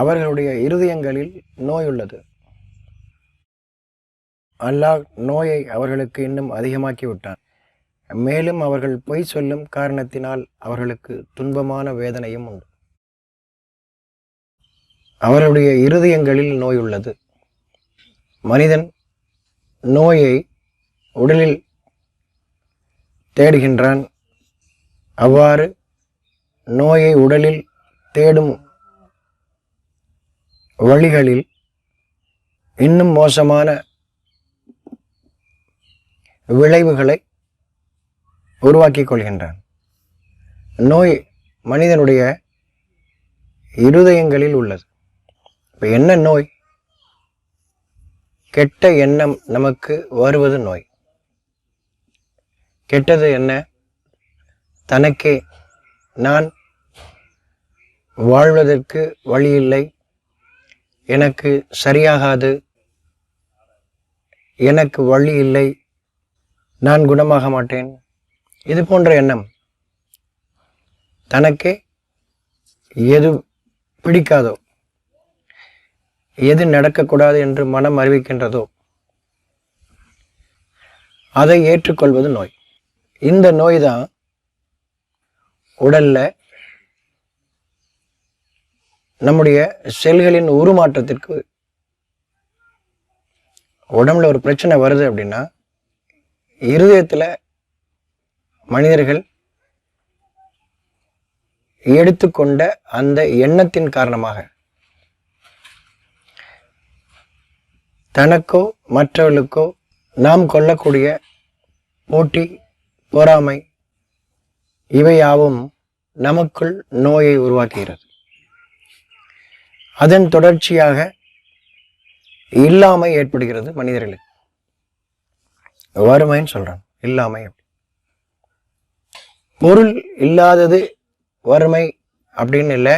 அவர்களுடைய இருதயங்களில் நோய் உள்ளது அல்லாஹ் நோயை அவர்களுக்கு இன்னும் அதிகமாக்கி விட்டான் மேலும் அவர்கள் பொய் சொல்லும் காரணத்தினால் அவர்களுக்கு துன்பமான வேதனையும் உண்டு. அவருடைய இருதயங்களில் நோய் உள்ளது மனிதன் நோயை உடலில் தேடுகின்றான். அவ்வாறு நோயை உடலில் தேடும் வழிகளில் இன்னும் மோசமான விளைவுகளை உருவாக்கிக் கொள்கின்றான். நோய் மனிதனுடைய இருதயங்களில் உள்ளது. இப்போ என்ன நோய்? கெட்ட எண்ணம் நமக்கு வருவது நோய். கெட்டது என்ன? தனக்கே நான் வாழ்வதற்கு வழியில்லை எனக்கு சரியாகாது. எனக்கு வழி இல்லை. நான் குணமாக மாட்டேன். இது போன்ற எண்ணம் தனக்கே எது பிடிக்காதோ எது நடக்கக்கூடாது என்று மனம் அறிவிக்கின்றதோ அதை ஏற்றுக்கொள்வது நோய். இந்த நோய் தான் உடல்ல நம்முடைய செல்களின் உருமாற்றத்திற்கு உடம்புல ஒரு பிரச்சனை வருது அப்படின்னா இருதயத்தில் மனிதர்கள் எடுத்துக்கொண்ட அந்த எண்ணத்தின் காரணமாக தனக்கோ மற்றவர்களுக்கோ நாம் கொள்ளக்கூடிய போட்டி பொறாமை இவையாவும் நமக்குள் நோயை உருவாக்குகிறது. அதன் தொடர்ச்சியாக இல்லாமை ஏற்படுகிறது மனிதர்களுக்கு. வறுமைன்னு சொல்கிறாங்க இல்லாமை அப்படி. பொருள் இல்லாதது வறுமை அப்படின்னு இல்லை.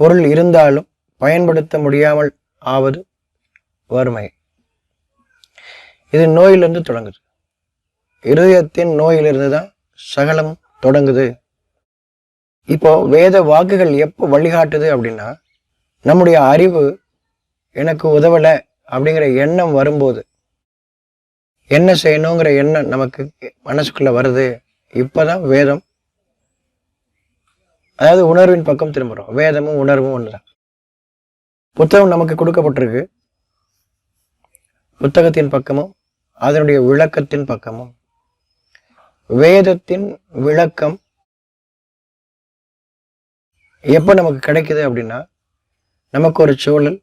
பொருள் இருந்தாலும் பயன்படுத்த முடியாமல் ஆவது வறுமை. இது நோயிலிருந்து தொடங்குது. இருதயத்தின் நோயிலிருந்து தான் சகலம் தொடங்குது. இப்போ வேத வாக்குகள் எப்போ வழிகாட்டுது அப்படின்னா நம்முடைய அறிவு எனக்கு உதவலை அப்படிங்கிற எண்ணம் வரும்போது என்ன செய்யணுங்கிற எண்ணம் நமக்கு மனசுக்குள்ள வருது. இப்பதான் வேதம். அதாவது உணர்வின் பக்கம் திரும்புகிறோம் வேதமும் உணர்வும் ஒண்ணுதான். புத்தகம் நமக்கு கொடுக்கப்பட்டிருக்கு. புத்தகத்தின் பக்கமும் அதனுடைய விளக்கத்தின் பக்கமும். வேதத்தின் விளக்கம் எப்போ நமக்கு கிடைக்குது அப்படின்னா நமக்கு ஒரு சூழல்.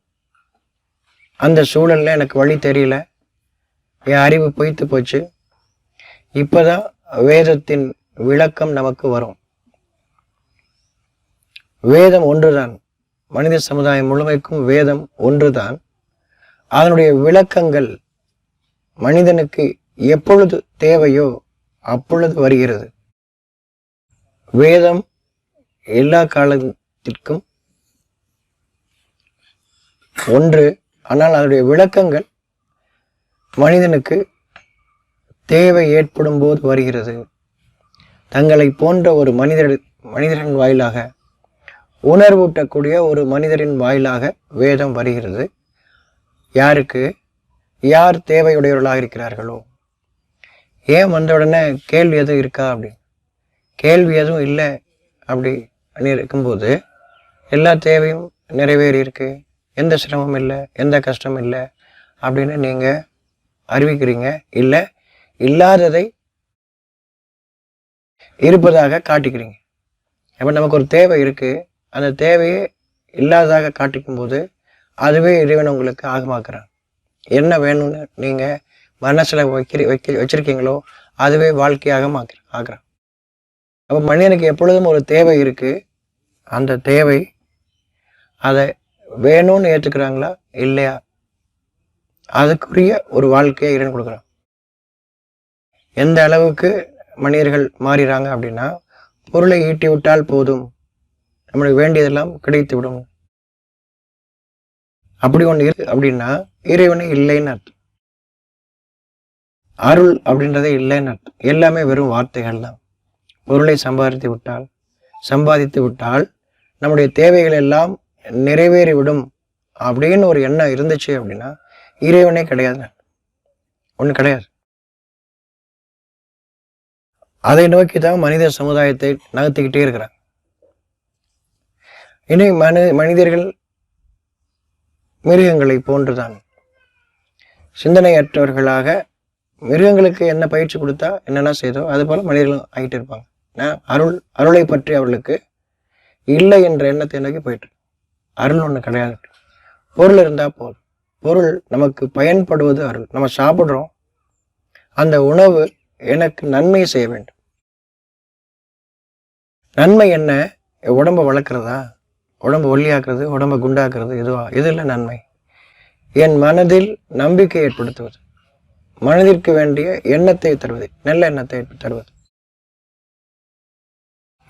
அந்த சூழலில் எனக்கு வழி தெரியல. என் அறிவு பொய்த்து போச்சு. இப்போதான் வேதத்தின் விளக்கம் நமக்கு வரும். வேதம் ஒன்றுதான். மனித சமுதாயம் முழுமைக்கும் வேதம் ஒன்றுதான். அதனுடைய விளக்கங்கள் மனிதனுக்கு எப்பொழுது தேவையோ அப்பொழுது வருகிறது. வேதம் எல்லா காலத்திற்கும் ஒன்று ஆனால் அதனுடைய விளக்கங்கள் மனிதனுக்கு தேவை ஏற்படும் போது வருகிறது. தங்களை போன்ற ஒரு மனிதர் மனிதரின் வாயிலாக உணர்வூட்டக்கூடிய ஒரு மனிதரின் வாயிலாக வேதம் வருகிறது. யாருக்கு? யார் தேவையுடையவர்களாக இருக்கிறார்களோ? ஏன் வந்த உடனே கேள்வி எதுவும் இருக்கா அப்படி? கேள்வி எதுவும் இல்லை அப்படி இருக்கும்போது எல்லா தேவையும் நிறைவேறியிருக்கு. எந்த சிரமம் இல்லை எந்த கஷ்டம் இல்லை அப்படின்னு நீங்கள் அறிவிக்கிறீங்க. இல்லை இல்லாததை இருப்பதாக காட்டிக்கிறீங்க. அப்போ நமக்கு ஒரு தேவை இருக்குது அந்த தேவையை இல்லாததாக காட்டிக்கும் போது அதுவே இறைவன் உங்களுக்கு ஆகமாக்குறான். என்ன வேணும்னு நீங்கள் மனசில் வைக்கிற வைக்க வச்சிருக்கீங்களோ அதுவே வாழ்க்கையாக மாக்கிற ஆகிறான் அப்போ மனிதனுக்கு எப்பொழுதும் ஒரு தேவை இருக்குது அந்த தேவை அதை வேணும்னு ஏற்றுக்கிறாங்களா இல்லையா? அதுக்குரிய ஒரு வாழ்க்கையை இறைவன் கொடுக்குறான். எந்த அளவுக்கு மனிதர்கள் மாறிறாங்க அப்படின்னா பொருளை ஈட்டி விட்டால் போதும். நம்மளுக்கு வேண்டியதெல்லாம் கிடைத்து விடும் அப்படி ஒன்று இருக்கு அப்படின்னா இறைவனே இல்லைன்னு அர்த்தம். அருள் அப்படின்றதே இல்லைன்னு அர்த்தம். எல்லாமே வெறும் வார்த்தைகள் தான். பொருளை சம்பாதித்து விட்டால் சம்பாதித்து விட்டால் நம்முடைய தேவைகள் எல்லாம் நிறைவேறிவிடும் அப்படின்னு ஒரு எண்ணம் இருந்துச்சு அப்படின்னா இறைவனே கிடையாது. ஒண்ணு கிடையாது. அதை நோக்கி தான் மனித சமுதாயத்தை நகர்த்திக்கிட்டே இருக்கிறாங்க. இனி மனு மனிதர்கள் மிருகங்களை போன்றுதான். சிந்தனையற்றவர்களாக மிருகங்களுக்கு என்ன பயிற்சி கொடுத்தா என்னென்ன செய்தோ அது போல மனிதர்களும் ஆகிட்டு இருப்பாங்க அருள் அருளை பற்றி அவர்களுக்கு இல்லை என்ற எண்ணத்தை நோக்கி போயிட்டு அருள் ஒன்று கிடையாது. பொருள் இருந்தால் போதும். பொருள் நமக்கு பயன்படுவது அருள். நம்ம சாப்பிட்றோம். அந்த உணவு எனக்கு நன்மை செய்ய வேண்டும். நன்மை என்ன? உடம்பை வளர்க்குறதா? உடம்பு ஒல்லியாக்குறது உடம்பை குண்டாக்குறது எதுவா? இல்லை நன்மை? என் மனதில் நம்பிக்கை ஏற்படுத்துவது. மனதிற்கு வேண்டிய எண்ணத்தை தருவது. நல்ல எண்ணத்தை தருவது.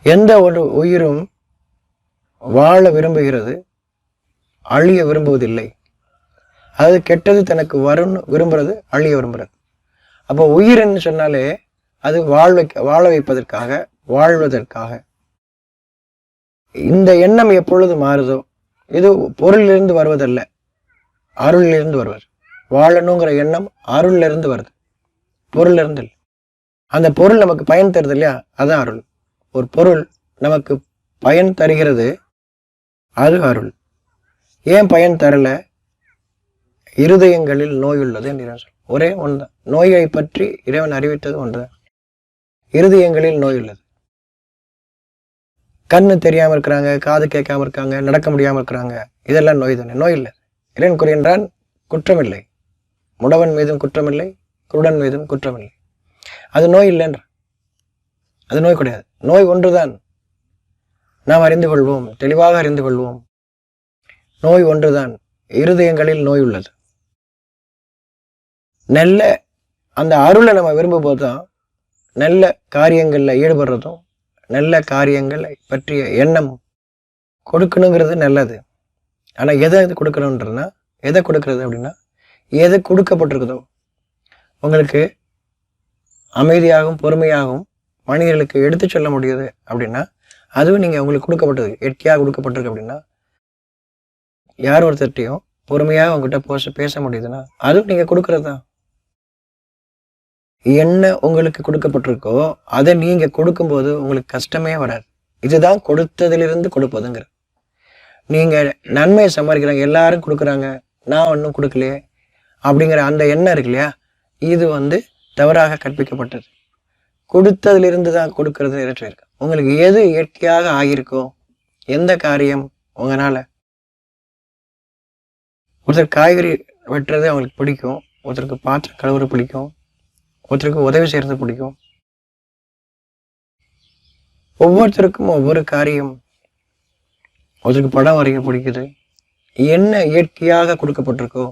எந்த ஒரு உயிரும் வாழ விரும்புகிறது. அழிய விரும்புவதில்லை. அதாவது கெட்டது தனக்கு வரும்னு விரும்புறது அழிய விரும்புறது. அப்போ உயிர்ன்னு சொன்னாலே அது வாழ வைக்க வாழ வைப்பதற்காக வாழ்வதற்காக. இந்த எண்ணம் எப்பொழுது மாறுதோ இது பொருளிலிருந்து வருவதல்ல அருளிலிருந்து வருவது. வாழணுங்கிற எண்ணம் அருளிலிருந்து வருது பொருளிலிருந்து இல்லை. அந்த பொருள் நமக்கு பயன் தருது இல்லையா? அதான் அருள். ஒரு பொருள் நமக்கு பயன் தருகிறது அது அருள். ஏன் பயன் தரல? இருதயங்களில் நோய் உள்ளது என்று ஒரே ஒன்றுதான் நோயை பற்றி இறைவன் அறிவித்தது ஒன்றுதான். இருதயங்களில் நோய் உள்ளது கண்ணு தெரியாம இருக்கிறாங்க காது கேட்காம இருக்காங்க நடக்க முடியாமல் இருக்கிறாங்க இதெல்லாம் நோய் தானே. நோய் இல்லை. இறைவன் கூறுகின்றான் குற்றமில்லை. முடவன் மீதும் குற்றமில்லை குருடன் மீதும் குற்றமில்லை. அது நோய் இல்லைன்ற அது நோய் கிடையாது. நோய் ஒன்றுதான். நாம் அறிந்து கொள்வோம் தெளிவாக அறிந்து கொள்வோம். நோய் ஒன்றுதான். இருதயங்களில் நோய் உள்ளது. நல்ல அந்த அருளை நம்ம விரும்பும்போது தான் நல்ல காரியங்களில் ஈடுபடுறதும் நல்ல காரியங்களை பற்றிய எண்ணம் கொடுக்கணுங்கிறது நல்லது. ஆனால் எதை இது கொடுக்கணுன்றதுனா எதை கொடுக்கறது அப்படின்னா எது கொடுக்கப்பட்டிருக்குதோ உங்களுக்கு அமைதியாகவும் பொறுமையாகவும் மனிதர்களுக்கு எடுத்து சொல்ல முடியுது அப்படின்னா அதுவும் நீங்கள் உங்களுக்கு கொடுக்கப்பட்டது. எட்டியாக கொடுக்கப்பட்டிருக்கு அப்படின்னா யார் ஒருத்தர்கிட்டையும் பொறுமையாக உங்ககிட்ட போச பேச முடியுதுன்னா அதுவும் நீங்கள் கொடுக்குறது? தான் என்ன உங்களுக்கு கொடுக்கப்பட்டிருக்கோ அதை நீங்கள் கொடுக்கும்போது உங்களுக்கு கஷ்டமே வராது. இதுதான் கொடுத்ததிலிருந்து கொடுப்பதுங்கிற. நீங்கள் நன்மையை சம்பாதிக்கிறாங்க எல்லாரும் கொடுக்குறாங்க நான் ஒன்றும் கொடுக்கலையே அப்படிங்கிற அந்த எண்ணம் இருக்கு இல்லையா? இது வந்து தவறாக கற்பிக்கப்பட்டது. கொடுத்ததிலிருந்து தான் கொடுக்கறது இருக்கு உங்களுக்கு எது இயற்கையாக ஆகியிருக்கோ எந்த காரியம் உங்களால் ஒருத்தர் காய்கறி வெட்டுறது அவங்களுக்கு பிடிக்கும். ஒருத்தருக்கு பாத்திரம் கழுவுறது பிடிக்கும். ஒருத்தருக்கு உதவி செய்கிறது பிடிக்கும். ஒவ்வொருத்தருக்கும் ஒவ்வொரு காரியம். ஒருத்தருக்கு படம் வரைய பிடிக்குது. என்ன இயற்கையாக கொடுக்கப்பட்டிருக்கோ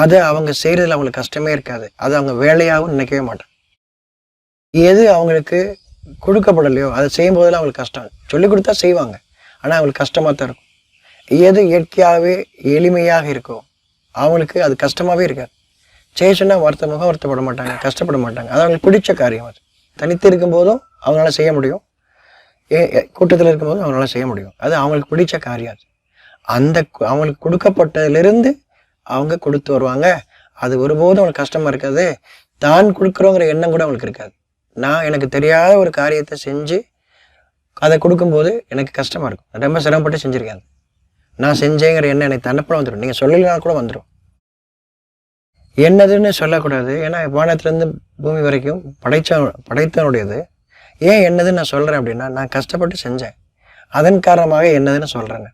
அதை அவங்க செய்கிறதுல அவங்களுக்கு கஷ்டமே இருக்காது. அது அவங்க வேலையாகவும் நினைக்கவே மாட்டாங்க. எது அவங்களுக்கு கொடுக்கப்படலையோ அதை செய்யும் போதெல்லாம் அவங்களுக்கு கஷ்டம். சொல்லி கொடுத்தா செய்வாங்க. ஆனால் அவங்களுக்கு கஷ்டமாக தான் இருக்கும். எது இயற்கையாகவே எளிமையாக இருக்கோ அவங்களுக்கு அது கஷ்டமாகவே இருக்காது. செய்ய சொன்னால் வருத்தமாக வருத்தப்பட மாட்டாங்க கஷ்டப்பட மாட்டாங்க. அது அவங்களுக்கு பிடிச்ச காரியம் அது. தனித்து இருக்கும்போதும் அவங்களால செய்ய முடியும். கூட்டத்தில் இருக்கும்போதும் அவங்களால செய்ய முடியும். அது அவங்களுக்கு பிடிச்ச காரியம் அது. அந்த அவங்களுக்கு கொடுக்கப்பட்டதுலேருந்து அவங்க கொடுத்து வருவாங்க. அது ஒருபோதும் அவங்களுக்கு கஷ்டமாக இருக்காது. தான் கொடுக்குறோங்கிற எண்ணம் கூட அவங்களுக்கு இருக்காது. நான் எனக்கு தெரியாத ஒரு காரியத்தை செஞ்சு அதை கொடுக்கும்போது எனக்கு கஷ்டமாக இருக்கும். ரொம்ப சிரமப்பட்டு செஞ்சிருக்கேன் நான் செஞ்சேங்கிற எண்ணம் எனக்கு தன்னப்பட வந்துடும் நீங்கள் சொல்லலைனா கூட வந்துடும் என்னதுன்னு சொல்லக்கூடாது. ஏன்னா வானத்திலேருந்து பூமி வரைக்கும் படைத்த படைத்தவனுடையது. ஏன் என்னதுன்னு நான் சொல்கிறேன் அப்படின்னா நான் கஷ்டப்பட்டு செஞ்சேன். அதன் காரணமாக என்னதுன்னு சொல்கிறேன்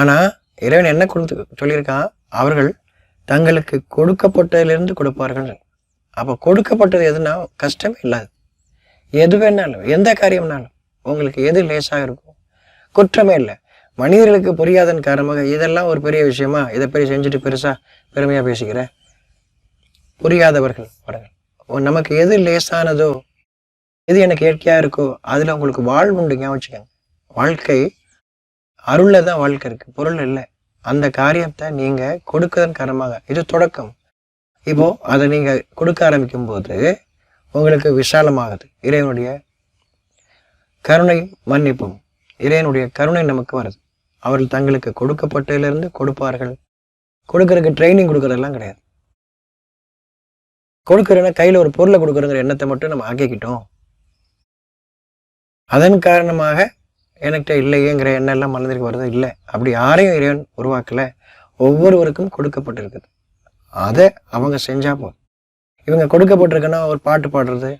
ஆனால் இறைவன் என்ன கொடுத்து சொல்லியிருக்கான்? அவர்கள் தங்களுக்கு கொடுக்கப்பட்டதிலிருந்து கொடுப்பார்கள். அப்போ கொடுக்கப்பட்டது எதுனா கஷ்டமே இல்லாது. எது வேணாலும் எந்த காரியம்னாலும் உங்களுக்கு எது லேசாக இருக்கும் குற்றமே இல்லை. மனிதர்களுக்கு புரியாதன் காரணமாக இதெல்லாம் ஒரு பெரிய விஷயமா? இதை பெரிய செஞ்சுட்டு பெருசாக பெருமையாக பேசிக்கிற புரியாதவர்கள் பாருங்கள் ஓ, நமக்கு எது லேசானதோ எது எனக்கு இயற்கையாக இருக்கோ அதில் உங்களுக்கு வாழ்வுண்டு ஞாபகம் வச்சுக்கோங்க. வாழ்க்கை அருளில் தான் வாழ்க்கை இருக்குது பொருள் இல்லை. அந்த காரியத்தை நீங்கள் கொடுக்கதன் காரணமாக இது தொடக்கம். இப்போது அதை நீங்கள் கொடுக்க ஆரம்பிக்கும் போது உங்களுக்கு விசாலமாகுது. இறைவனுடைய கருணை மன்னிப்பும் இறைவனுடைய கருணை நமக்கு வருது. அவர்கள் தங்களுக்கு கொடுக்கப்பட்டதிலிருந்து கொடுப்பார்கள். கொடுக்கறதுக்கு ட்ரைனிங் கொடுக்கறதெல்லாம் கிடையாது. கொடுக்கறதுன்னா கையில் ஒரு பொருளை கொடுக்குறங்கிற எண்ணத்தை மட்டும் நம்ம ஆக்கிக்கிட்டோம். அதன் காரணமாக எனக்கிட்ட இல்லையேங்கிற எண்ணம் எல்லாம் மனதிற்கு வருது இல்லை. அப்படி யாரையும் இறைவன் உருவாக்கல. ஒவ்வொருவருக்கும் கொடுக்கப்பட்டிருக்குது. அதை அவங்க செஞ்சா போதும். இவங்க கொடுக்கப்பட்டிருக்குன்னா ஒரு பாட்டு பாடுறது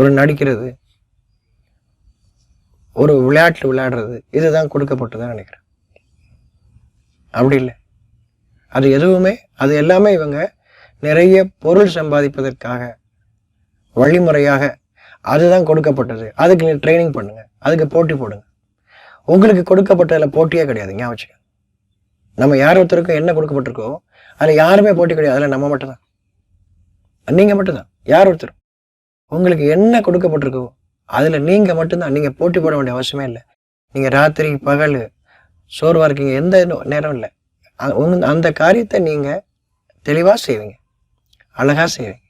ஒரு நடிக்கிறது ஒரு விளையாட்டு விளையாடுறது இதுதான் கொடுக்கப்பட்டதுன்னு நினைக்கிறேன். அப்படி இல்லை. அது எதுவுமே அது எல்லாமே இவங்க நிறைய பொருள் சம்பாதிப்பதற்காக வழிமுறையாக அதுதான் கொடுக்கப்பட்டது. அதுக்கு நீங்கள் ட்ரைனிங் பண்ணுங்க. அதுக்கு போட்டி போடுங்க. உங்களுக்கு கொடுக்கப்பட்டதில் போட்டியே கிடையாது ஞாபகம் நம்ம யார் ஒருத்தருக்கும் என்ன கொடுக்கப்பட்டிருக்கோ அதில் யாருமே போட்டி கிடையாது. அதில் நம்ம மட்டும்தான். நீங்கள் மட்டும்தான். யார் ஒருத்தர் உங்களுக்கு என்ன கொடுக்கப்பட்டிருக்கோ அதில் நீங்கள் மட்டும்தான் நீங்கள் போட்டி போட வேண்டிய அவசியமே இல்லை. நீங்கள் ராத்திரி பகல் சோர்வாக இருக்கீங்க எந்த நேரம் இல்லை. அ- உங்க- அந்த காரியத்தை நீங்கள் தெளிவாக செய்வீங்க. அழகாக செய்வீங்க.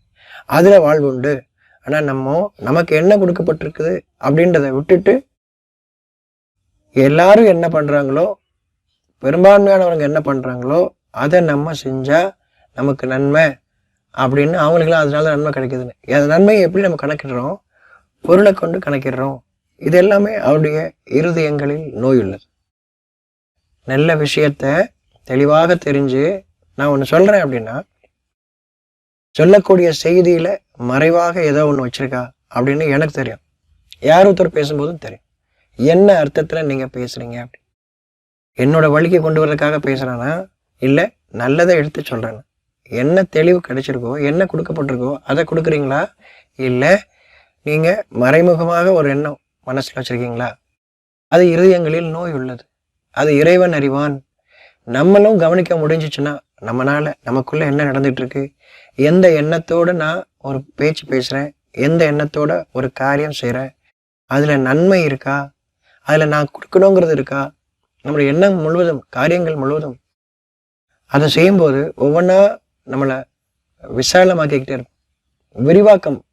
அதில் வாழ்வு உண்டு. ஆனால் நம்ம நமக்கு என்ன கொடுக்கப்பட்டிருக்குது அப்படின்றத விட்டுட்டு எல்லாரும் என்ன பண்ணுறாங்களோ பெரும்பான்மையானவங்க என்ன பண்ணுறாங்களோ அதை நம்ம செஞ்சால் நமக்கு நன்மை அப்படின்னு அவங்களுக்குலாம் அதனால நன்மை கிடைக்குதுன்னு. அந்த நன்மையை எப்படி நம்ம கணக்கிடுறோம்? பொருளை கொண்டு கணக்கிடுறோம். இது எல்லாமே அவருடைய இருதயங்களில் நோய் உள்ளது நல்ல விஷயத்த தெளிவாக தெரிஞ்சு நான் ஒன்று சொல்கிறேன் அப்படின்னா சொல்லக்கூடிய செய்தியில் மறைவாக ஏதோ ஒன்று வச்சிருக்கா அப்படின்னு எனக்கு தெரியும். யார் ஒருத்தர் பேசும்போதும் தெரியும். என்ன அர்த்தத்தில் நீங்கள் பேசுகிறீங்க அப்படி. என்னோட வழிக்கு கொண்டு வர்றதுக்காக பேசுகிறானா இல்லை நல்லதை எடுத்து சொல்கிறேன்னு என்ன தெளிவு கிடைச்சிருக்கோ என்ன கொடுக்கப்பட்டிருக்கோ அதை கொடுக்குறீங்களா? இல்லை நீங்கள் மறைமுகமாக ஒரு எண்ணம் மனசில் வச்சுருக்கீங்களா? அது இருதயங்களில் நோய் உள்ளது. அது இறைவன் அறிவான். நம்மளும் கவனிக்க முடிஞ்சிச்சுன்னா நம்மளால் நமக்குள்ளே என்ன நடந்துகிட்டு இருக்கு எந்த எண்ணத்தோடு நான் ஒரு பேச்சு பேசுகிறேன் எந்த எண்ணத்தோட ஒரு காரியம் செய்கிறேன் அதில் நன்மை இருக்கா? அதில் நான் கொடுக்கணுங்கிறது இருக்கா? நம்மளுடைய எண்ணம் முழுவதும் காரியங்கள் முழுவதும் அதை செய்யும்போது ஒவ்வொன்றா நம்மளை விசாலமாக்கிக்கிட்டே இருக்கும். விரிவாக்கம்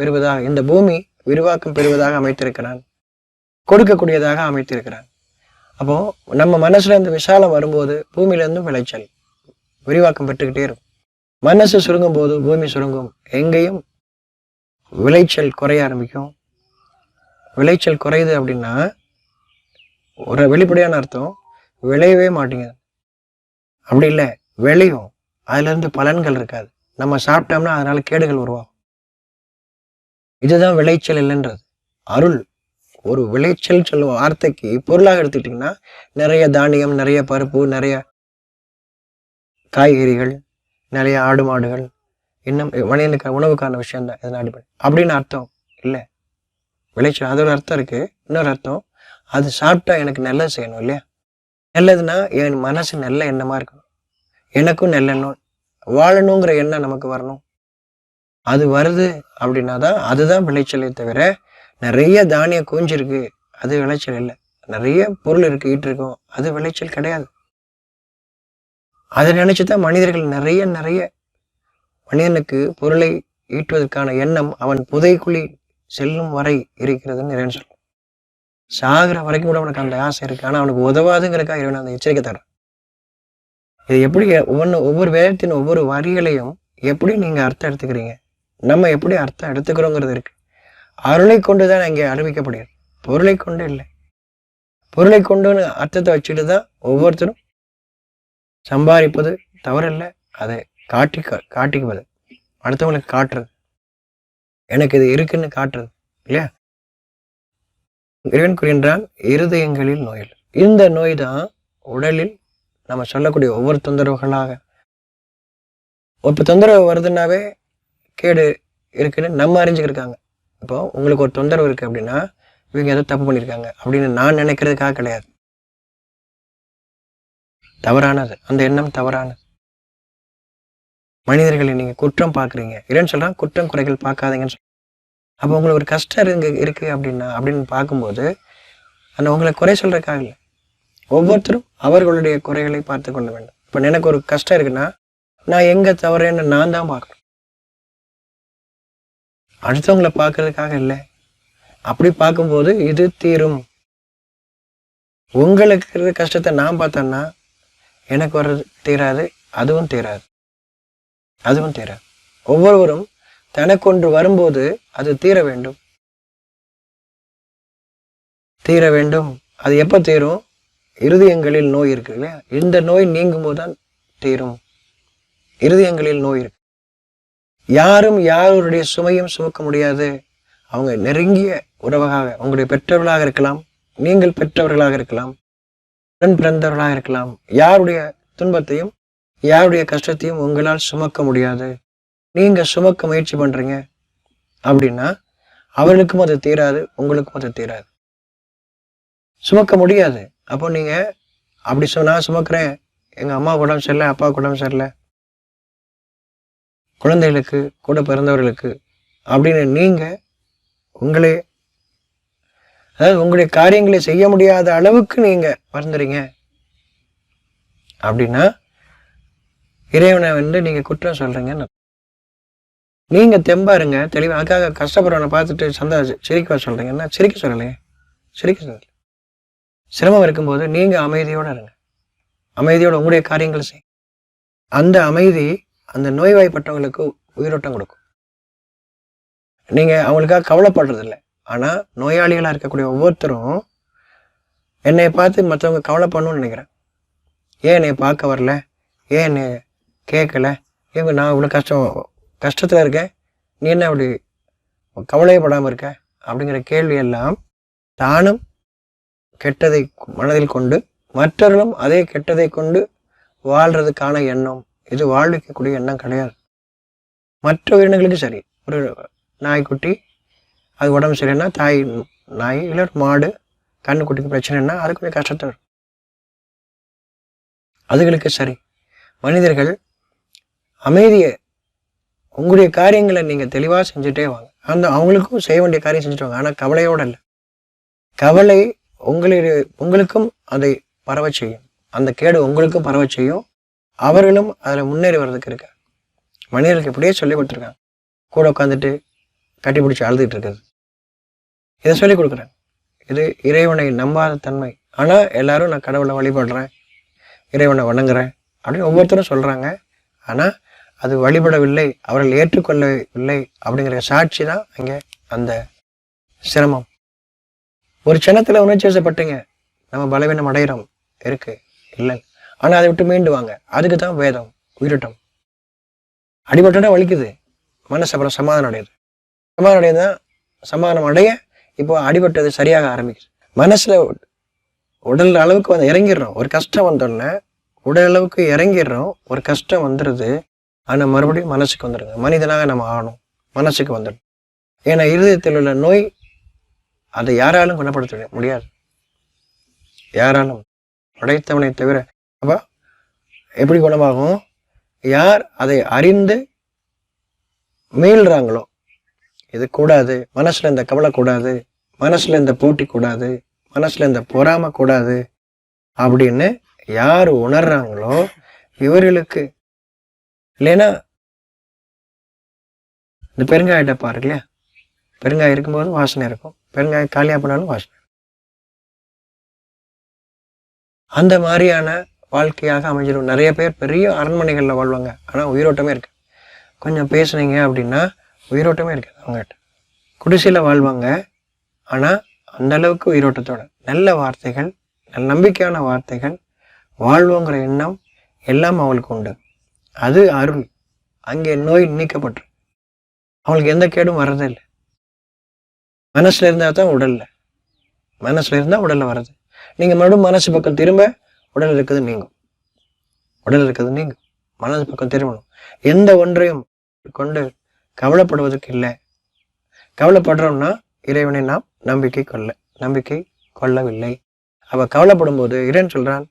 பெறுவதாக இந்த பூமி விரிவாக்கம் பெறுவதாக அமைத்திருக்கிறான். கொடுக்கக்கூடியதாக அமைத்திருக்கிறான். அப்போ நம்ம மனசுல இருந்து விசாலம் வரும்போது பூமியில விளைச்சல். விரிவாக்கம் பெற்றுக்கிட்டே இருக்கும். மனசு சுருங்கும் போது பூமி சுருங்கும். எங்கேயும் விளைச்சல் குறைய ஆரம்பிக்கும். விளைச்சல் குறையுது அப்படின்னா ஒரு வெளிப்படையான அர்த்தம் விளையவே மாட்டேங்குது. அப்படி இல்லை. விளையும். அதுலேருந்து பலன்கள் இருக்காது. நம்ம சாப்பிட்டோம்னா அதனால கேடுகள் உருவாகும். இதுதான் விளைச்சல் இல்லைன்றது. அருள். ஒரு விளைச்சல் சொல்லுவோம் வார்த்தைக்கு பொருளாக எடுத்துக்கிட்டிங்கன்னா நிறைய தானியம் நிறைய பருப்பு நிறைய காய்கறிகள் நிறைய ஆடு மாடுகள் இன்னும் மனிதனுக்கு உணவுக்கான விஷயம்தான் இதன் அடிப்படை. அப்படின்னு அர்த்தம் இல்லை. விளைச்சல் அதோட அர்த்தம் இருக்கு. இன்னொரு அர்த்தம் அது சாப்பிட்டா எனக்கு நல்லது செய்யணும் இல்லையா? நல்லதுன்னா என் மனசு நல்ல எண்ணமா இருக்கணும். எனக்கும் நல்லெண்ணம் வாழணுங்கிற எண்ணம் நமக்கு வரணும். அது வருது அப்படின்னா தான் அதுதான் விளைச்சலே தவிர நிறைய தானியம் கூஞ்சிருக்கு அது விளைச்சல் இல்லை. நிறைய பொருள் இருக்கு ஈட்டு இருக்கும். அது விளைச்சல் கிடையாது. அதை நினைச்சு தான் மனிதர்கள் நிறைய நிறைய மனிதனுக்கு பொருளை ஈட்டுவதற்கான எண்ணம் அவன் புதைக்குழி செல்லும் வரை இருக்கிறதுன்னு இறைவன் சொல்லும் சாகிற வரைக்கும் கூட அவனுக்கு அந்த ஆசை இருக்கு. ஆனா அவனுக்கு உதவாதுங்கிறக்கா இறைவன் அந்த எச்சரிக்கை தர்றான் இது எப்படி ஒவ்வொன்று ஒவ்வொரு வேதத்தின் ஒவ்வொரு வரிகளையும் எப்படி நீங்க அர்த்தம் எடுத்துக்கிறீங்க? நம்ம எப்படி அர்த்தம் எடுத்துக்கிறோங்கிறது இருக்கு. அருளை கொண்டு தான் இங்கே அறிவிக்கப்படுகிறது. பொருளை கொண்டு இல்லை. பொருளை கொண்டுன்னு அர்த்தத்தை வச்சுட்டு தான் ஒவ்வொருத்தரும் சம்பாதிப்பது தவறில்லை. அதை காட்டி காட்டிக்குவது. அடுத்தவங்களுக்கு காட்டுறது. எனக்கு இது இருக்குன்னு காட்டுறது. இல்லையா? இறைவன் கூறுகின்றான் இருதயங்களில் நோயில் இந்த நோய் தான் உடலில் நம்ம சொல்லக்கூடிய ஒவ்வொரு தொந்தரவுகளாக. இப்போ தொந்தரவு வருதுன்னாவே கேடு இருக்குன்னு நம்ம அறிஞ்சுக்கிருக்காங்க. இப்போ உங்களுக்கு ஒரு தொந்தரவு இருக்கு அப்படின்னா இவங்க ஏதோ தப்பு பண்ணியிருக்காங்க அப்படின்னு நான் நினைக்கிறதுக்காக கிடையாது. தவறானது. அந்த எண்ணம் தவறானது. மனிதர்களை நீங்கள் குற்றம் பார்க்குறீங்க. இல்லைன்னு சொல்கிறான் குற்றம் குறைகள் பார்க்காதீங்கன்னு சொல்றான் அப்போ உங்களுக்கு ஒரு கஷ்டம் இருங்க இருக்கு அப்படின்னா அப்படின்னு பார்க்கும்போது அந்த உங்களை குறை சொல்கிறதுக்காக இல்லை. ஒவ்வொருத்தரும் அவர்களுடைய குறைகளை பார்த்து கொள்ள வேண்டும். இப்போ எனக்கு ஒரு கஷ்டம் இருக்குன்னா நான் எங்கே தவறேன்னு நான் தான் பார்க்கணும். அடுத்தவங்களை பார்க்கறதுக்காக இல்லை. அப்படி பார்க்கும்போது இது தீரும். உங்களுக்கு இருக்கிற கஷ்டத்தை நான் பார்த்தேன்னா எனக்கு வர்றது தீராது அதுவும் தீராது. அதுவும் தீராது. ஒவ்வொருவரும் தனக்கொன்று வரும்போது அது தீர வேண்டும். தீர வேண்டும். அது எப்போ தீரும்? இருதயங்களில் நோய் இருக்கு இல்லையா? இந்த நோய் நீங்கும் போது தான் தீரும். இருதயங்களில் நோய் இருக்கு. யாரும் யாருடைய சுமையும் சுமக்க முடியாது. அவங்க நெருங்கிய உறவாக உங்களுடைய பெற்றவர்களாக இருக்கலாம் நீங்கள் பெற்றவர்களாக இருக்கலாம் உடன் பிறந்தவர்களாக இருக்கலாம். யாருடைய துன்பத்தையும் யாருடைய கஷ்டத்தையும் உங்களால் சுமக்க முடியாது. நீங்க சுமக்க முயற்சி பண்றீங்க அப்படின்னா அவர்களுக்கும் அது தீராது உங்களுக்கும் அது தீராது. சுமக்க முடியாது. அப்போ நீங்க அப்படி சொ நான் சுமக்கிறேன். எங்க அம்மா உடம்பு சரியில்லை அப்பா உடம்பு சரியில்லை. குழந்தைகளுக்கு கூட பிறந்தவர்களுக்கு அப்படின்னு நீங்கள் உங்களே அதாவது உங்களுடைய காரியங்களை செய்ய முடியாத அளவுக்கு நீங்கள் வருந்துறீங்க. அப்படின்னா இறைவனை வந்து நீங்கள் குற்றம் சொல்கிறீங்கன்னு நீங்கள் தெம்பா இருங்க அதுக்காக கஷ்டப்படுறவனை பார்த்துட்டு சந்தா சிரிக்க சொல்றீங்கன்னா சிரிக்க சொல்லலையே? சிரிக்க சொல்லலை. சிரமம் இருக்கும்போது நீங்கள் அமைதியோட இருங்க. அமைதியோட உங்களுடைய காரியங்களை செய் அந்த அமைதி அந்த நோய்வாய்ப்பட்டவங்களுக்கு உயிரோட்டம் கொடுக்கும். நீங்கள் அவங்களுக்காக கவலைப்படுறதில்ல. ஆனால் நோயாளிகளாக இருக்கக்கூடிய ஒவ்வொருத்தரும் என்னை பார்த்து மற்றவங்க கவலைப்படணும்னு நினைக்கிறேன். ஏன் என்னை பார்க்க வரல? ஏன் என்னை கேட்கல? இவங்க நான் இவ்வளோ கஷ்டம் கஷ்டத்தில் இருக்கேன். நீ என்ன அப்படி கவலையப்படாமல் இருக்க? அப்படிங்கிற கேள்வியெல்லாம் தானும் கெட்டதை மனதில் கொண்டு மற்றவர்களும் அதே கெட்டதை கொண்டு வாழ்கிறதுக்கான எண்ணம் இது வாழ்விக்கக்கூடிய எண்ணம் கிடையாது. மற்ற உயிரினங்களுக்கு சரி. ஒரு நாய்க்குட்டி அது உடம்பு சரியில்லைன்னா தாய் நாய் இல்லை ஒரு மாடு கண்ணுக்குட்டிக்கு பிரச்சனைன்னா கொஞ்சம் கஷ்டத்தை வரும் அதுகளுக்கு சரி. மனிதர்கள் அமைதியை உங்களுடைய காரியங்களை நீங்கள் தெளிவாக செஞ்சுட்டே வாங்க. அந்த அவங்களுக்கும் செய்ய வேண்டிய காரியம் செஞ்சுட்டு வாங்க. ஆனால் கவலையோடு இல்லை. கவலை உங்களுடைய உங்களுக்கும் அதை பரவ செய்யும். அந்த கேடு உங்களுக்கும் பரவ செய்யும். அவர்களும் அதில் முன்னேறி வர்றதுக்கு இருக்க. மனிதர்களுக்கு இப்படியே சொல்லி கொடுத்துருக்காங்க. கூட உட்காந்துட்டு கட்டி பிடிச்சி அழுதுகிட்டு இருக்குது இதை சொல்லி கொடுக்குறேன். இது இறைவனை நம்பாத தன்மை. ஆனால் எல்லாரும் நான் கடவுளை வழிபடுறேன் இறைவனை வணங்குறேன் அப்படின்னு ஒவ்வொருத்தரும் சொல்கிறாங்க ஆனால் அது வழிபடவில்லை அவர்கள் ஏற்றுக்கொள்ளவில்லை அப்படிங்கிற சாட்சி தான் அங்கே அந்த சிரமம். ஒரு க்ஷணத்தில் உணர்ச்சி வசப்பட்டீங்க. நம்ம பலவீனம் அடைகிறோம் இருக்கு. இல்லை. ஆனால் அதை விட்டு மீண்டுவாங்க. அதுக்கு தான் வேதம் உயிரிட்டம். அடிபட்டா வலிக்குது. மனசு அப்புறம் சமாதானம் அடையுது சமாதானம் அடையுதா சமாதானம் அடைய இப்போ அடிபட்டது சரியாக ஆரம்பிக்குது. மனசில் உடல் அளவுக்கு வந்து இறங்கிடுறோம். ஒரு கஷ்டம் வந்தோடனே உடல் அளவுக்கு இறங்கிடுறோம். ஒரு கஷ்டம் வந்துடுது ஆனால் மறுபடியும் மனசுக்கு வந்துடுங்க மனிதனாக நம்ம ஆகணும் மனசுக்கு வந்துடும் ஏன்னா இருதயத்தில் உள்ள நோய் அதை யாராலும் குணப்படுத்த முடியாது. யாராலும். உடைத்தவனை தவிர அப்போ எப்படி குணமாகும்? யார் அதை அறிந்து மீள்றாங்களோ? இது கூடாது. மனசுல இந்த கவலை கூடாது. மனசுல இந்த போட்டி கூடாது. மனசுல இந்த பொறாமை கூடாது. அப்படின்னு யார் உணர்றாங்களோ இவர்களுக்கு. இல்லைன்னா இந்த பெருங்காய டப்பா இருக்கு இல்லையா பெருங்காயம் இருக்கும்போது வாசனை இருக்கும். பெருங்காயம் காலியாக போனாலும் வாசனை. அந்த மாதிரியான வாழ்க்கையாக அமைஞ்சிடும் நிறைய பேர் பெரிய அரண்மனைகளில் வாழ்வாங்க. ஆனால் உயிரோட்டமே இருக்குது கொஞ்சம் பேசுனீங்க அப்படின்னா உயிரோட்டமே இருக்காது அவங்ககிட்ட. குடிசையில் வாழ்வாங்க. ஆனால் அந்த அளவுக்கு உயிரோட்டத்தோட. நல்ல வார்த்தைகள் நல்ல நம்பிக்கையான வார்த்தைகள் வாழ்வோங்கிற எண்ணம் எல்லாம் அவளுக்கு உண்டு. அது அருள். அங்கே நோய் நீக்கப்பட்டு அவளுக்கு எந்த கேடும் வர்றதே இல்லை. மனசில் இருந்தால் தான் உடலில். மனசுல இருந்தால் உடல்ல வர்றது. நீங்கள் மறுபடியும் மனசு பக்கம் திரும்ப உடல் இருக்குது நீங்கும். உடல் இருக்குது நீங்கும். மனது பக்கம் திரும்பணும். எந்த ஒன்றையும் கொண்டு கவலைப்படுவதற்கு இல்லை. கவலைப்படுறோம்னா இறைவனை நாம் நம்பிக்கை கொள்ள நம்பிக்கை கொள்ளவில்லை. அவ கவலைப்படும் போது இறைவன் சொல்றான்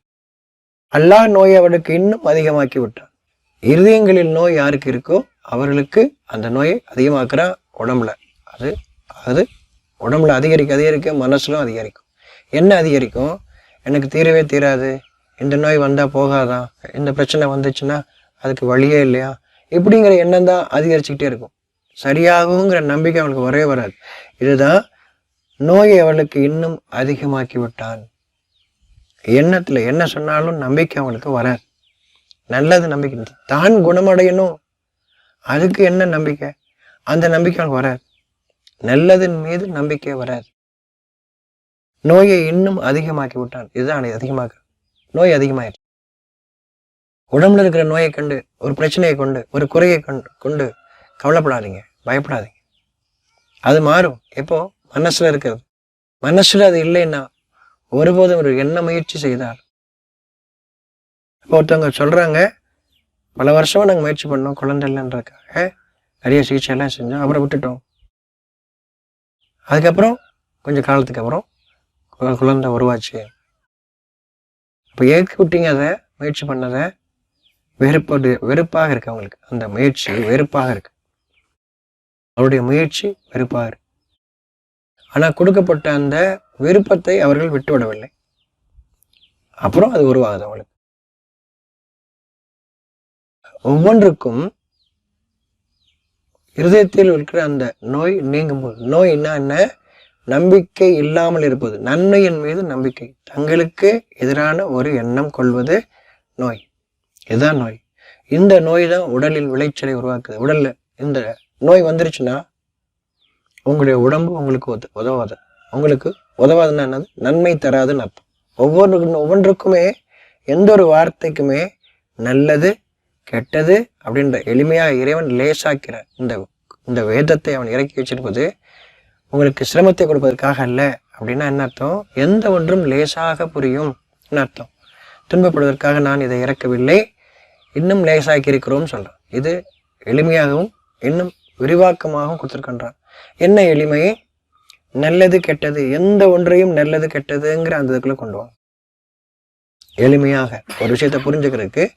அல்லாஹ் நோய் அவளுக்கு இன்னும் அதிகமாக்கி விட்டான் இருதயங்களில் நோய் யாருக்கு இருக்கோ அவர்களுக்கு அந்த நோயை அதிகமாக்குறா உடம்புல. அது அது உடம்புல அதிகரிக்க அதிகரிக்க மனசிலும் அதிகரிக்கும். என்ன அதிகரிக்கும்? எனக்கு தீரவே தீராது. இந்த நோய் வந்தால் போகாதான் இந்த பிரச்சனை வந்துச்சுன்னா அதுக்கு வழியே இல்லையா? இப்படிங்கிற எண்ணம் தான் அதிகரிச்சுக்கிட்டே இருக்கும். சரியாகுங்கிற நம்பிக்கை அவனுக்கு வரவே வராது. இதுதான் நோயை அவளுக்கு இன்னும் அதிகமாக்கி விட்டான். எண்ணத்தில் என்ன சொன்னாலும் நம்பிக்கை அவனுக்கு வராது. நல்லது நம்பிக்கை. தான் குணமடையணும். அதுக்கு என்ன நம்பிக்கை? அந்த நம்பிக்கை அவனுக்கு வராது. நல்லதன் மீது நம்பிக்கை வராது. நோயை இன்னும் அதிகமாக்கி விட்டான். இதுதான் அதிகமாக நோய் அதிகமாயிடுச்சு. உடம்புல இருக்கிற நோயை கண்டு ஒரு பிரச்சனையை கொண்டு ஒரு குறையை கொண்டு கொண்டு கவலைப்படாதீங்க பயப்படாதீங்க. அது மாறும். எப்போ? மனசுல இருக்கிறது. மனசுல அது இல்லைன்னா ஒருபோதும் ஒரு என்ன முயற்சி செய்தார் இப்போ ஒருத்தவங்க சொல்றாங்க பல வருஷமா நாங்கள் முயற்சி பண்ணோம் குழந்தை இல்லைன்றதுக்காக. நிறைய சிகிச்சை எல்லாம் செஞ்சோம் அப்புறம் விட்டுட்டோம். அதுக்கப்புறம் கொஞ்சம் காலத்துக்கு அப்புறம் கு- குழந்தை உருவாச்சு. இப்போ ஏற்க விட்டீங்க அதை முயற்சி பண்ணதை வெறுப்பது வெறுப்பாக இருக்கு அவங்களுக்கு. அந்த முயற்சி வெறுப்பாக இருக்கு. அவருடைய முயற்சி வெறுப்பாக இருக்கு. ஆனால் கொடுக்கப்பட்ட அந்த விருப்பத்தை அவர்கள் விட்டுவிடவில்லை அப்புறம் அது உருவாகுது அவங்களுக்கு. ஒவ்வொன்றுக்கும் இருதயத்தில் இருக்கிற அந்த நோய் நீங்கும் போது நோய்னா என்ன? நம்பிக்கை இல்லாமல் இருப்பது. நன்மையின் மீது நம்பிக்கை. தங்களுக்கு எதிரான ஒரு எண்ணம் கொள்வது நோய். இதுதான் நோய். இந்த நோய் தான் உடலில் விளைச்சலை உருவாக்குது. உடல்ல இந்த நோய் வந்துருச்சுன்னா உங்களுடைய உடம்பு உங்களுக்கு உத உதவாது. உங்களுக்கு உதவாதுன்னா என்னது? நன்மை தராதுன்னு அர்த்தம். ஒவ்வொரு ஒவ்வொன்றுக்குமே எந்த ஒரு வார்த்தைக்குமே நல்லது கெட்டது அப்படின்ற எளிமையாக இறைவன் லேசாக்கிற இந்த இந்த வேதத்தை அவன் இறக்கி வச்சிருப்பது உங்களுக்கு சிரமத்தை கொடுப்பதற்காக அல்ல அப்படின்னா என்ன அர்த்தம்? எந்த ஒன்றும் லேசாக புரியும். அர்த்தம்? துன்பப்படுவதற்காக நான் இதை இறக்கவில்லை. இன்னும் லேசாக்கி இருக்கிறோம் சொல்றான். இது எளிமையாகவும் இன்னும் விரிவாக்கமாகவும் கொடுத்துருக்கின்றான். என்ன எளிமை? நல்லது கெட்டது. எந்த ஒன்றையும் நல்லது கெட்டதுங்கிற அந்த இதுக்குள்ள கொண்டு வாங்க எளிமையாக ஒரு விஷயத்தை புரிஞ்சுக்கிறதுக்கு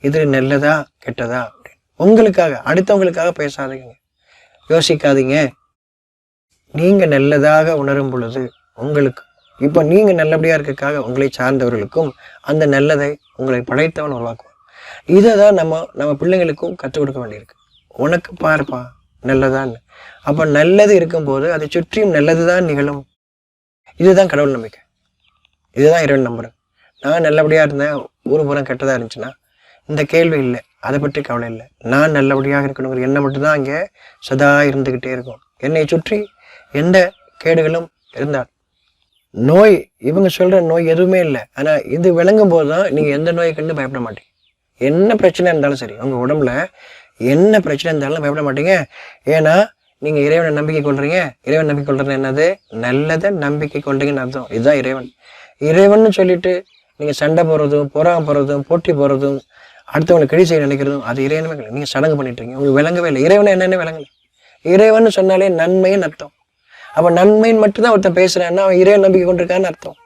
இது நல்லதா கெட்டதா அப்படின்னு. உங்களுக்காக அடுத்தவங்களுக்காக பேசாதீங்க. யோசிக்காதீங்க. நீங்கள் நல்லதாக உணரும் பொழுது உங்களுக்கு இப்போ நீங்கள் நல்லபடியாக இருக்கக்காக உங்களை சார்ந்தவர்களுக்கும் அந்த நல்லதை உங்களை படைத்தவன் உருவாக்குவான். இதை தான் நம்ம நம்ம பிள்ளைங்களுக்கும் கற்றுக் கொடுக்க வேண்டியிருக்கு. உனக்கு பார்ப்பா நல்லதான்னு. அப்போ நல்லது இருக்கும்போது அதை சுற்றியும் நல்லது தான் நிகழும். இதுதான் கடவுள் நம்பிக்கை. இதுதான் இரண்டு நம்புறேன் நான் நல்லபடியாக இருந்தேன் ஒரு புறம் கெட்டதாக இருந்துச்சுன்னா இந்த கேள்வி இல்லை அதை பற்றி கவலை இல்லை. நான் நல்லபடியாக இருக்கணுங்கிற எண்ணம் மட்டும்தான் அங்கே சதா இருந்துக்கிட்டே இருக்கும். என்னை சுற்றி எந்த கேடுகளும் இருந்தால். நோய் இவங்க சொல்கிற நோய் எதுவுமே இல்லை. ஆனால் இது விளங்கும் போது தான் நீங்கள் எந்த நோயை கண்டு பயப்பட மாட்டீங்க. என்ன பிரச்சனை இருந்தாலும் சரி உங்கள் உடம்புல என்ன பிரச்சனை இருந்தாலும் பயப்பட மாட்டீங்க. ஏன்னா நீங்கள் இறைவனை நம்பிக்கை கொள்றீங்க. இறைவன் நம்பிக்கை கொள்றது என்னது? நல்லதை நம்பிக்கை கொள்றீங்கன்னு அர்த்தம். இதுதான் இறைவன். இறைவன் சொல்லிட்டு நீங்கள் சண்டை போடுறதும் பொறாம போடுறதும் போட்டி போடுறதும் அடுத்தவங்களை கிழி செய்ய நினைக்கிறதும் அது இறைவனமே கிடையாது நீங்கள் சடங்கு பண்ணிட்டு இருக்கீங்க. உங்களுக்கு விளங்கவே இல்லை. இறைவனை என்னென்ன விளங்கல. இறைவன் சொன்னாலே நன்மைன்னு அர்த்தம். அவன் நன்மைன்னு மட்டும்தான் ஒருத்தன் பேசுறான்னா அவன் இறைவன் நம்பிக்கை கொண்டிருக்கான்னு அர்த்தம்.